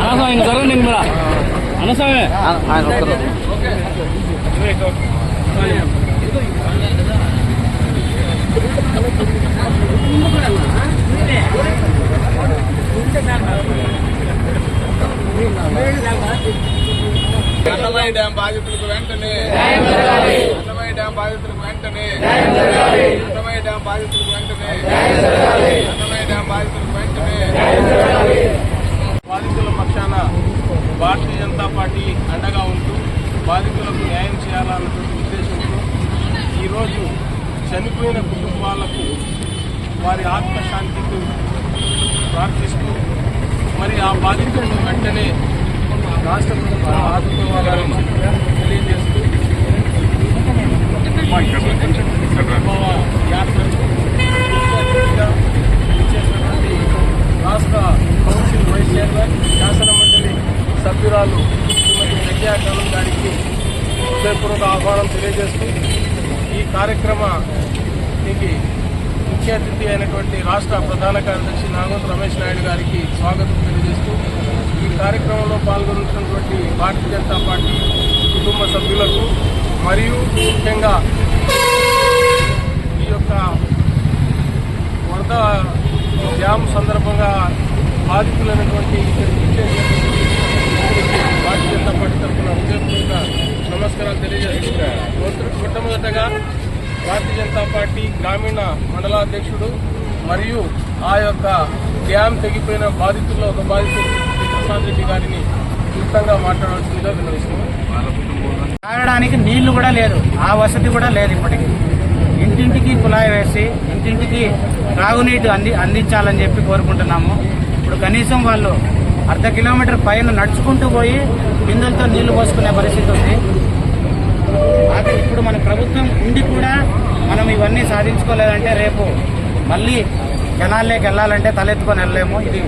అనసం ఇంక జరగండి మీరు అనసమే ఆయన ఒక్కరు అన్నమయ్య డ్యాం బాధితులకు వెంటనే అన్నమయ్య డ్యాం బాధితులకు వెంటనే. అన్నమయ్య డ్యాం బాధితులకు వెంటనే. అన్నమయ్య డ్యాం బాధితులకు వెంటనే. బాధితుల పక్షాన భారతీయ జనతా పార్టీ అండగా ఉంటూ బాధితులకు న్యాయం చేయాలన్నటువంటి ఉద్దేశంతో ఈరోజు చనిపోయిన కుటుంబాలకు వారి ఆత్మశాంతికి ప్రార్థిస్తూ మరి ఆ బాధితులను వెంటనే రాష్ట్ర ప్రభుత్వం ఆదుకోవాలని తెలియజేస్తూ రాష్ట్ర కౌన్సిల్ వైస్ చైర్మన్ శాసన సభ్యురాలు శ్రీమతి విద్యాకాలం గారికి హృదయపూర్వక ఆహ్వానం తెలియజేస్తూ ఈ కార్యక్రమానికి ముఖ్య అతిథి అయినటువంటి రాష్ట్ర ప్రధాన కార్యదర్శి నాగోత్ రమేష్ నాయుడు గారికి స్వాగతం తెలియజేస్తూ ఈ కార్యక్రమంలో పాల్గొంటున్నటువంటి భారతీయ జనతా పార్టీ కుటుంబ సభ్యులకు మరియు ముఖ్యంగా ఈ యొక్క వరద డ్యామ్ సందర్భంగా బాధితులైనటువంటి భారతీయ జనతా పార్టీ తరఫున హృదయపూర్వక నమస్కారాలు తెలియజేస్తున్నారు మొట్టమొదటగా భారతీయ జనతా పార్టీ గ్రామీణ మండలాధ్యక్షుడు మరియు ఆ యొక్క డ్యామ్ తెగిపోయిన బాధితుల్లో ఒక బాధితుడు శ్రీ ప్రసాద్ రెడ్డి గారిని క్లుప్తంగా మాట్లాడాల్సిందిగా విన్నవిస్తున్నాం తాగడానికి నీళ్ళు కూడా లేదు. ఆ వసతి కూడా లేదు ఇప్పటికి. ఇంటింటికి కుళాయి వేసి ఇంటింటికి త్రాగునీటి అంది అందించాలని చెప్పి కోరుకుంటున్నాము. ఇప్పుడు కనీసం వాళ్ళు అర్ధ కిలోమీటర్ పైన నడుచుకుంటూ పోయి బిందెలతో నీళ్ళు పోసుకునే పరిస్థితి ఉంది. అది ఇప్పుడు మన ప్రభుత్వం ఉండి కూడా మనం ఇవన్నీ సాధించుకోలేదంటే రేపు మళ్ళీ జనాల్లోకి వెళ్ళాలంటే తలెత్తుకొని వెళ్ళలేము. ఇది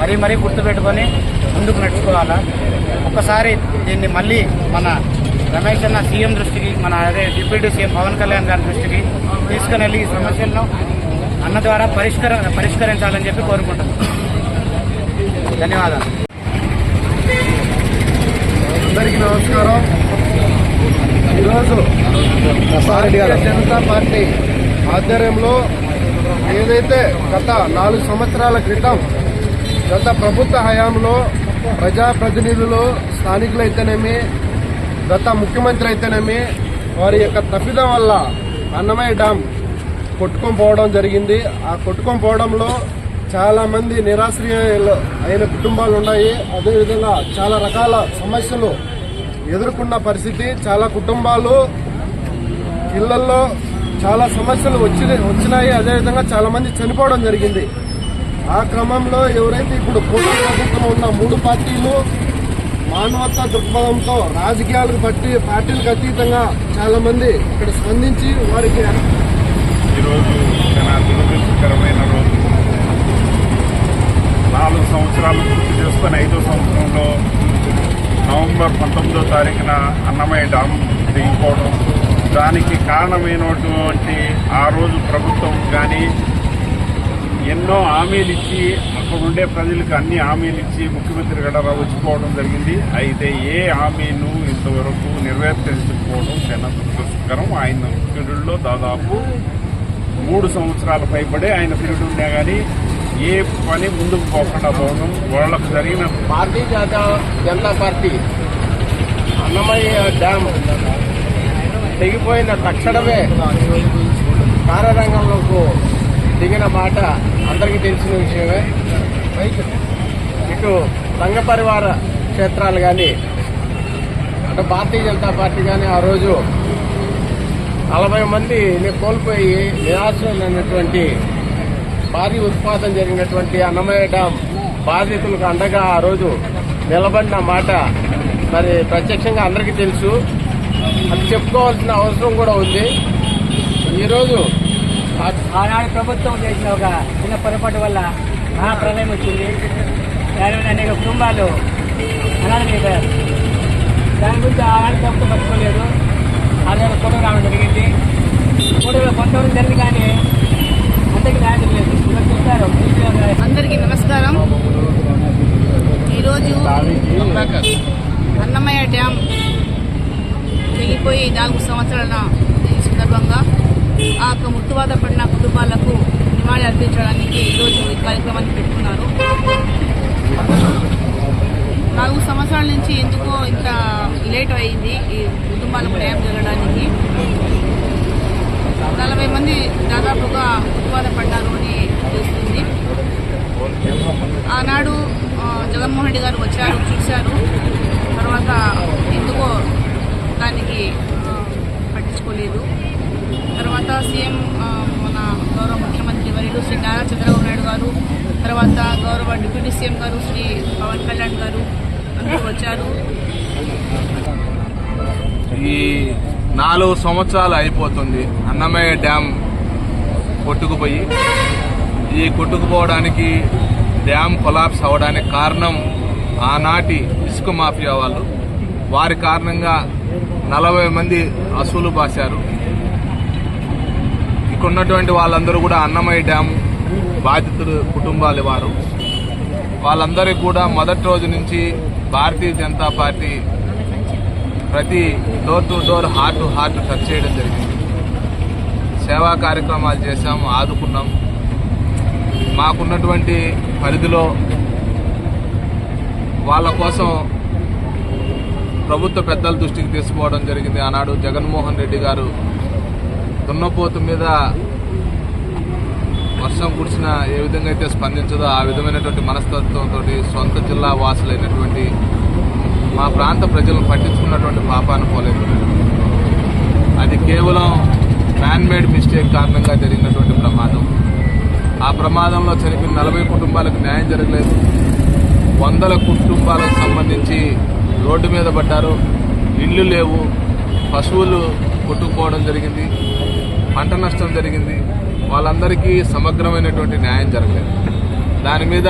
మరీ మరీ గుర్తుపెట్టుకొని ముందుకు నడుచుకోవాలా? ఒకసారి దీన్ని మళ్ళీ మన రమేష్ అన్న సీఎం దృష్టికి మన అదే డిప్యూటీ సీఎం పవన్ కళ్యాణ్ గారి దృష్టికి తీసుకుని వెళ్ళి ఈ సమస్యలను అన్న ద్వారా పరిష్కర పరిష్కరించాలని చెప్పి కోరుకుంటున్నాం. ధన్యవాదాలు. అందరికీ నమస్కారం. ఈరోజు భారతీయ జనతా పార్టీ ఆధ్వర్యంలో ఏదైతే గత నాలుగు సంవత్సరాల క్రితం గత ప్రభుత్వ హయాంలో ప్రజాప్రతినిధులు స్థానికులైతేనేమి గత ముఖ్యమంత్రి అయితేనేమి వారి యొక్క తప్పిదం వల్ల అన్నమయ్య డ్యామ్ కొట్టుకొని పోవడం జరిగింది. ఆ కొట్టుకొని పోవడంలో చాలామంది నిరాశ్రయాలు అయిన కుటుంబాలు ఉన్నాయి. అదేవిధంగా చాలా రకాల సమస్యలు ఎదుర్కొన్న పరిస్థితి. చాలా కుటుంబాలు ఇళ్ళలో చాలా సమస్యలు వచ్చి వచ్చినాయి. అదేవిధంగా చాలామంది చనిపోవడం జరిగింది. ఆ క్రమంలో ఎవరైతే ఇప్పుడు కూటమి ప్రభుత్వం ఉన్న మూడు పార్టీలు మానవతా దృక్పథంతో రాజకీయాలకు పట్టి పార్టీలకు అతీతంగా చాలా మంది ఇక్కడ స్పందించి వారికి ఈరోజు చాలా దురదృష్టకరమైన రోజు. నాలుగు సంవత్సరాలు పూర్తి చేసుకుని ఐదో సంవత్సరంలో నవంబర్ పంతొమ్మిదో తారీఖున అన్నమయ్య డామ్ దిగిపోవడం. దానికి కారణమైనటువంటి ఆ రోజు ప్రభుత్వం కానీ ఎన్నో హామీలు ఇచ్చి అక్కడ ఉండే ప్రజలకు అన్ని హామీలు ఇచ్చి ముఖ్యమంత్రి గడరా వచ్చిపోవడం జరిగింది. అయితే ఏ హామీను ఇంతవరకు నెరవేర్చకపోవడం చాలా దురదృష్టకరం ఆయన పీరియడ్లో దాదాపు మూడు సంవత్సరాల పైబడే ఆయన పీరియడ్ ఉన్నా కానీ ఏ పని ముందుకు పోకుండా పోవడం వాళ్ళకు జరిగిన party Janata Janata party. Annamayya dam తెగిపోయిన తక్షణమే కార్యరంగంలోకి దిగిన మాట అందరికీ తెలిసిన విషయమే. ఇటు సంఘ పరివార క్షేత్రాలు కానీ అంటే భారతీయ జనతా పార్టీ కానీ ఆ రోజు నలభై మంది కోల్పోయి నిరాశ్రయులైనటువంటి భారీ ఉత్పాదన జరిగినటువంటి అన్నమయ్య డ్యాం బాధితులకు అండగా ఆ రోజు నిలబడిన మాట మరి ప్రత్యక్షంగా అందరికీ తెలుసు. అది చెప్పుకోవాల్సిన అవసరం కూడా ఉంది. ఈరోజు ఆనాడు ప్రభుత్వం చేసిన ఒక చిన్న పొరపాటు వల్ల మహాప్రలయం వచ్చింది. దానివల్ల అనేక కుటుంబాలు అనాథమైపోయారు దాని గురించి ఆనాడు ప్రభుత్వం పట్టుకోలేదు. ఆరు ఫోటో రావడం జరిగింది. ఫోటోలో కొంతవరకు జరిగింది కానీ అందరికీ న్యాయం లేదు. చూస్తారు అందరికీ నమస్కారం. ఈరోజు అన్నమయ్య డ్యామ్ తెగిపోయి నాలుగు సంవత్సరాల ఆ యొక్క మృతువాత పడిన కుటుంబాలకు నివాళి అర్పించడానికి ఈరోజు ఈ కార్యక్రమాన్ని పెట్టుకున్నారు. నాలుగు సంవత్సరాల నుంచి ఎందుకో ఇంత లేట్ అయింది ఈ కుటుంబాలకు న్యాయం జరగడానికి. నలభై మంది దాదాపుగా మృతువాత పడ్డారు అని తెలుస్తుంది. ఆనాడు జగన్మోహన్ రెడ్డి గారు వచ్చారు చూశారు. తర్వాత ఎందుకో దానికి ఆ, పట్టించుకోలేదు తర్వాత సీఎం ఆ, మన గౌరవ ముఖ్యమంత్రి వర్యులు శ్రీ నారా చంద్రబాబు నాయుడు గారు తర్వాత గౌరవ డిప్యూటీ సీఎం గారు శ్రీ పవన్ కళ్యాణ్ గారు అందరూ వచ్చారు. ఈ నాలుగు సంవత్సరాలు అయిపోతుంది అన్నమయ్య డ్యామ్ కొట్టుకుపోయి. ఈ కొట్టుకుపోవడానికి డ్యామ్ కొలాప్స్ అవ్వడానికి కారణం ఆనాటి ఇసుక మాఫియా వాళ్ళు. వారి కారణంగా నలభై మంది అసూలు బాశారు. ఇక్కడున్నటువంటి వాళ్ళందరూ కూడా అన్నమయ్య డ్యామ్ బాధితులు కుటుంబాలు వారు. వాళ్ళందరికీ కూడా మొదటి రోజు నుంచి భారతీయ జనతా పార్టీ ప్రతి door to door heart to heart touch చేయడం జరిగింది. సేవా కార్యక్రమాలు చేశాం ఆదుకున్నాం. మాకున్నటువంటి పరిధిలో వాళ్ళ కోసం ప్రభుత్వ పెద్దల దృష్టికి తీసుకోవడం జరిగింది. ఆనాడు జగన్మోహన్ రెడ్డి గారు దున్నపోతు మీద వర్షం కురిసిన ఏ విధంగా అయితే స్పందించదో ఆ విధమైనటువంటి మనస్తత్వంతో సొంత జిల్లా వాసులైనటువంటి మా ప్రాంత ప్రజలను పట్టించుకున్నటువంటి పాపాన పోలేదు అది కేవలం మ్యాన్ మేడ్ మిస్టేక్ కారణంగా జరిగినటువంటి ప్రమాదం. ఆ ప్రమాదంలో చనిపోయిన నలభై కుటుంబాలకు న్యాయం జరగలేదు. వందల కుటుంబాలకు సంబంధించి రోడ్డు మీద పడ్డారు. ఇండ్లు లేవు. పశువులు కొట్టుకుపోవడం జరిగింది. పంట నష్టం జరిగింది. వాళ్ళందరికీ సమగ్రమైనటువంటి న్యాయం జరగలేదు. దాని మీద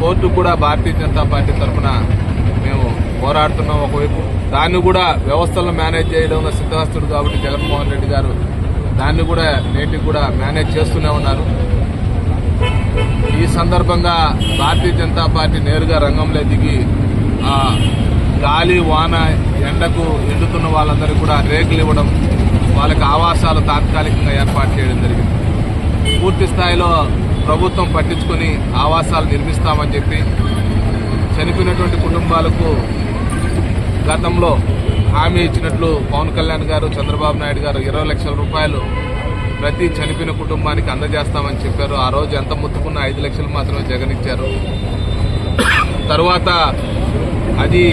కోర్టు కూడా భారతీయ జనతా పార్టీ తరఫున మేము పోరాడుతున్నాం ఒకవైపు. దాన్ని కూడా వ్యవస్థలను మేనేజ్ చేయడంలో సిద్ధహస్తుడు కాబట్టి జగన్మోహన్ రెడ్డి గారు దాన్ని కూడా నేటికి కూడా మేనేజ్ చేస్తూనే ఉన్నారు. ఈ సందర్భంగా భారతీయ జనతా పార్టీ నేరుగా రంగంలో దిగి గాలి వాన ఎండకు ఎండుతున్న వాళ్ళందరికీ కూడా రేకులు ఇవ్వడం వాళ్ళకి ఆవాసాలు తాత్కాలికంగా ఏర్పాటు చేయడం జరిగింది. పూర్తి స్థాయిలో ప్రభుత్వం పట్టించుకొని ఆవాసాలు నిర్మిస్తామని చెప్పి చనిపోయినటువంటి కుటుంబాలకు గతంలో హామీ ఇచ్చినట్లు పవన్ కళ్యాణ్ గారు చంద్రబాబు నాయుడు గారు ఇరవై లక్షల రూపాయలు ప్రతి చనిపోయిన కుటుంబానికి అందజేస్తామని చెప్పారు. ఆ రోజు ఎంత ముత్తుకున్న ఐదు లక్షలు మాత్రమే జగన్ ఇచ్చారు. తరువాత అది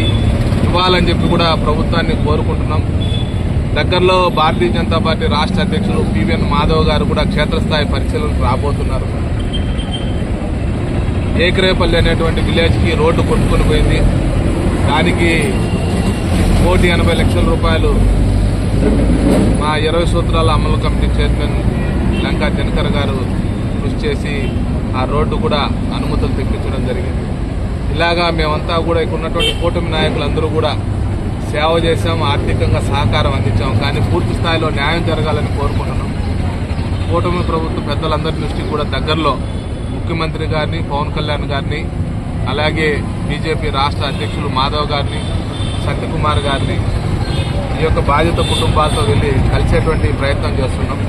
ఇవ్వాలని చెప్పి కూడా ప్రభుత్వాన్ని కోరుకుంటున్నాం. దగ్గరలో భారతీయ జనతా పార్టీ రాష్ట్ర అధ్యక్షులు పివిఎన్ మాధవ్ గారు కూడా క్షేత్రస్థాయి పరిశీలనకు రాబోతున్నారు. ఏకరేపల్లి అనేటువంటి విలేజ్కి రోడ్డు కొట్టుకొని పోయింది. దానికి కోటి ఎనభై లక్షల రూపాయలు మా ఇరవై సూత్రాల అమలు కమిటీ చైర్మన్ లంకా దినకర్ గారు కృషి చేసి ఆ రోడ్డు కూడా అనుమతులు తెప్పించడం జరిగింది. ఇలాగా మేమంతా కూడా ఇక్కడ ఉన్నటువంటి కూటమి నాయకులందరూ కూడా సేవ చేసాం ఆర్థికంగా సహకారం అందించాం కానీ పూర్తి స్థాయిలో న్యాయం జరగాలని కోరుకుంటున్నాం. కూటమి ప్రభుత్వ పెద్దలందరి దృష్టికి కూడా దగ్గరలో ముఖ్యమంత్రి గారిని పవన్ కళ్యాణ్ గారిని అలాగే బీజేపీ రాష్ట్ర అధ్యక్షులు మాధవ్ గారిని సత్యకుమార్ గారిని ఈ యొక్క బాధిత కుటుంబాలతో వెళ్ళి కలిసేటువంటి ప్రయత్నం చేస్తున్నాం.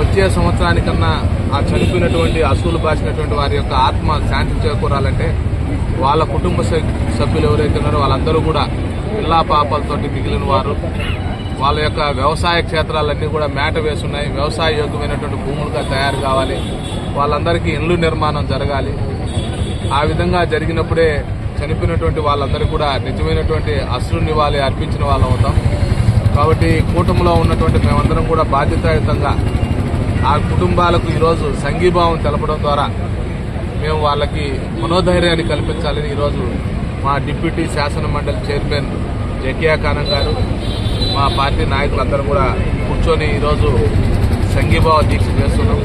వచ్చే సంవత్సరానికన్నా ఆ చనిపోయినటువంటి అసూలు బాసినటువంటి వారి యొక్క ఆత్మ శాంతి చేకూరాలంటే వాళ్ళ కుటుంబ సభ్యులు ఎవరైతే ఉన్నారో వాళ్ళందరూ కూడా పిల్లా పాపలతోటి మిగిలిన వారు వాళ్ళ యొక్క వ్యవసాయ క్షేత్రాలన్నీ కూడా మేట వేసున్నాయి. వ్యవసాయ యోగ్యమైనటువంటి భూములుగా తయారు కావాలి. వాళ్ళందరికీ ఇండ్లు నిర్మాణం జరగాలి. ఆ విధంగా జరిగినప్పుడే చనిపోయినటువంటి వాళ్ళందరూ కూడా నిజమైనటువంటి అశ్రు నివాళి అర్పించిన వాళ్ళం అవుతాం. కాబట్టి కూటమిలో ఉన్నటువంటి మేమందరం కూడా బాధ్యతాయుతంగా ఆ కుటుంబాలకు ఈరోజు సంఘీభావం తెలపడం ద్వారా మేము వాళ్ళకి మనోధైర్యాన్ని కల్పించాలని ఈరోజు మా డిప్యూటీ శాసన మండలి చైర్మన్ జకియా ఖానం గారు మా పార్టీ నాయకులందరూ కూడా కూర్చొని ఈరోజు సంఘీభావ దీక్ష చేస్తున్నాం.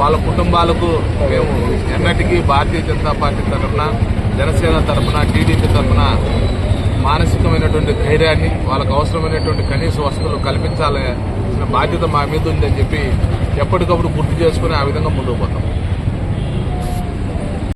వాళ్ళ కుటుంబాలకు మేము ఎన్నటికీ భారతీయ జనతా పార్టీ తరఫున జనసేన తరఫున టీడీపీ తరఫున మానసికమైనటువంటి ధైర్యాన్ని వాళ్ళకు అవసరమైనటువంటి కనీస వసతులు కల్పించాలనే బాధ్యత మా మీద ఉందని చెప్పి ఎప్పటికప్పుడు గుర్తు చేసుకుని ఆ విధంగా ముందుకు పోతాం.